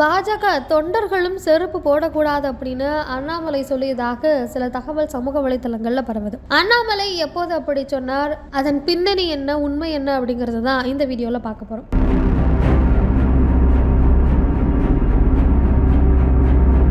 பாஜக தொண்டர்களும் செருப்பு போடக்கூடாது அப்படின்னு அண்ணாமலை சொல்லியதாக சில தகவல் சமூக வலைத்தளங்கள்ல பரவுது. அண்ணாமலை எப்போது அப்படி சொன்னார்? அதன் பின்னணி என்ன? உண்மை என்ன? அப்படிங்கிறது தான் இந்த வீடியோல பார்க்க போறோம்.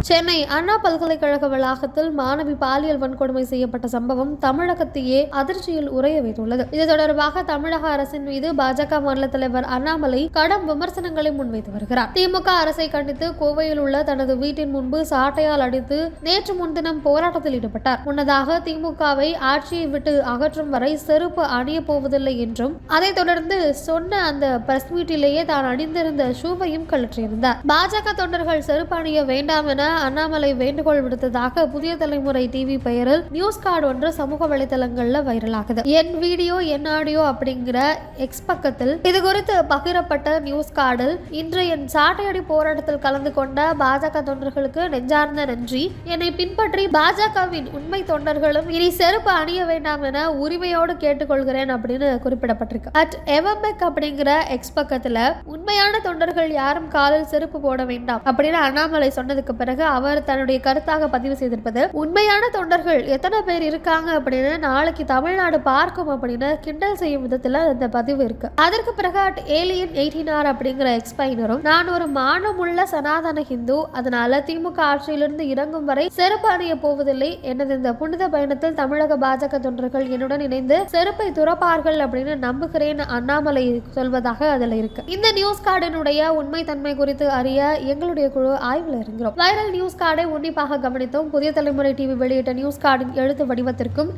சென்னை அண்ணா பல்கலைக்கழக வளாகத்தில் மாணவி பாலியல் வன்கொடுமை செய்யப்பட்ட சம்பவம் தமிழகத்தையே அதிர்ச்சியில் உரைய வைத்துள்ளது. இது தொடர்பாக தமிழக அரசின் மீது பாஜக மாநில தலைவர் அண்ணாமலை கடும் விமர்சனங்களை முன்வைத்து வருகிறார். திமுக அரசை கண்டித்து கோவையில் உள்ள தனது வீட்டின் முன்பு சாட்டையால் அடித்து நேற்று முன்தினம் போராட்டத்தில் ஈடுபட்டார். முன்னதாக திமுகவை ஆட்சியை விட்டு அகற்றும் வரை செருப்பு அணிய போவதில்லை என்றும் அதைத் தொடர்ந்து சொன்ன அந்த பிரஸ் மீட்டிலேயே தான் அணிந்திருந்த ஷூவையும் கழற்றியிருந்தார். பாஜக தொண்டர்கள் செருப்பு அணிய வேண்டாம் என அண்ணாமலை வேண்டுகோள் விடுத்ததாக புதிய தலைமுறை டிவி பெயரில் நியூஸ் கார்டு ஒன்று சமூக வலைதளங்கள்ல வைரலாகுது. என் வீடியோ என் ஆடியோ அப்படிங்கிற எக்ஸ் பக்கத்தில் இது குறித்து பகிரப்பட்ட நியூஸ் கார்டில் இன்று என் சாட்டையடி போராட்டத்தில் கலந்து கொண்ட பாஜக தொண்டர்களுக்கு நெஞ்சார்ந்த நன்றி. என்னை பின்பற்றி பாஜகவின் உண்மை தொண்டர்களும் இனி செருப்பு அணிய வேண்டாம் என உரிமையோடு கேட்டுக்கொள்கிறேன் அப்படின்னு குறிப்பிடப்பட்டிருக்கு. அட் எவம்பெக் அப்படிங்கிற எக்ஸ் பக்கத்துல உண்மையான தொண்டர்கள் யாரும் காலில் செருப்பு போட வேண்டாம் அப்படின்னு அண்ணாமலை சொன்னதுக்கு பிறகு அவர் தன்னுடைய கருத்தாக பதிவு செய்திருப்பது உண்மையான தொண்டர்கள் எத்தனை பேர் இருக்காங்க அப்படின்னு நாளைக்கு தமிழ்நாடு பார்க்கும் அப்படின்னு கிண்டல் செய்யும் விதத்துல இந்த பதிவு இருக்கு. அதற்கு பிறகு ஏலியன் எயிட்டின் ஆர் அப்படிங்கிற எக்ஸ்பைனரும் நான் ஒரு மானமுள்ள சனாதன ஹிந்து அதனால திமுக ஆட்சியிலிருந்து இறங்கும் வரை செருப்பு அணிய போவதில்லை. எனது இந்த புனித பயணத்தில் தமிழக பாஜக தொண்டர்கள் என்னுடன் இணைந்து செருப்பை துறப்பார்கள் அப்படின்னு நம்புகிறேன் அண்ணாமலை சொல்வதாக அதில் இருக்கு. இந்த நியூஸ் கார்டினுடைய உண்மை தன்மை குறித்து அறிய எங்களுடைய குழு ஆய்வில் இருக்கிறோம். வைரல் நியூஸ் கார்டை உன்னிப்பாக கவனித்தோம். புதிய தலைமுறை டிவி வெளியிட்ட நியூஸ் கார்டின் எழுத்து வடிவத்திற்கும்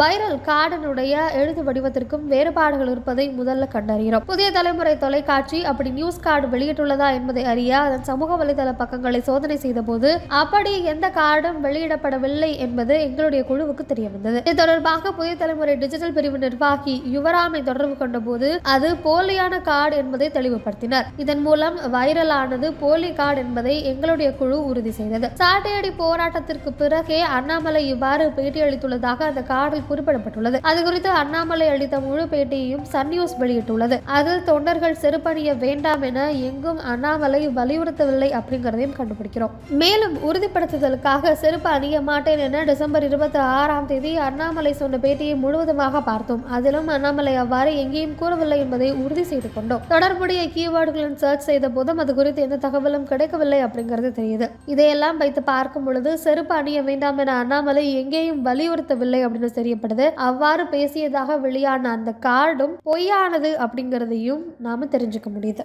வைரல் கார்டனுடைய எழுத்து வடிவத்திற்கும் வேறுபாடுகள் இருப்பதை முதல்ல கண்டறிகிறோம். புதிய தலைமுறை தொலைக்காட்சி அப்படி நியூஸ் கார்டு வெளியிட்டுள்ளதா என்பதை அறிய அதன் சமூக வலைதள பக்கங்களை சோதனை செய்த போது அப்படி எந்த கார்டும் வெளியிடப்படவில்லை என்பது எங்களுடைய குழுவுக்கு தெரிய வந்தது இது தொடர்பாக புதிய தலைமுறை டிஜிட்டல் பிரிவு நிர்வாகி யுவராமை தொடர்பு கொண்ட போது அது போலியான கார்டு என்பதை தெளிவுபடுத்தினர். இதன் மூலம் வைரலானது போலி கார்டு என்பதை எங்களுடைய குழு உறுதி செய்தது. சாட்டையடி போராட்டத்திற்கு பிறகே அண்ணாமலை இவ்வாறு பேட்டியளித்துள்ளதாக அந்த கார்டில் குறிப்பிடப்பட்டுள்ளது. அது குறித்து அண்ணாமலை அளித்த முழு பேட்டியையும் சன் நியூஸ் வெளியிட்டுள்ளது. அதில் தொண்டர்கள் செருப்பணிய வேண்டாம் என எங்கும் அண்ணாமலை வலியுறுத்தவில்லை அப்படிங்கிறதையும் கண்டுபிடிக்கிறோம். மேலும் உறுதிப்படுத்துதலுக்காக செருப்பு அணிய மாட்டேன் என டிசம்பர் இருபத்தி ஆறாம் தேதி அண்ணாமலை சொன்ன பேட்டியை முழுவதுமாக பார்த்தோம். அதிலும் அண்ணாமலை அவ்வாறு எங்கேயும் கூறவில்லை என்பதை உறுதி செய்து கொண்டோம். தொடர்புடைய கீவேர்டுகளின் சர்ச் செய்த போதும் அது குறித்து எந்த தகவலும் கிடைக்கவில்லை அப்படிங்கிறது தெரியுது. இதையெல்லாம் வைத்து பார்க்கும் பொழுது செருப்பு அணிய வேண்டாம் என அண்ணாமலை எங்கேயும் வலியுறுத்தவில்லை அப்படின்னு தெரியப்படுது. அவ்வாறு பேசியதாக வெளியான அந்த கார்டும் பொய்யானது அப்படிங்கிறதையும் நாம தெரிஞ்சுக்க முடியுது.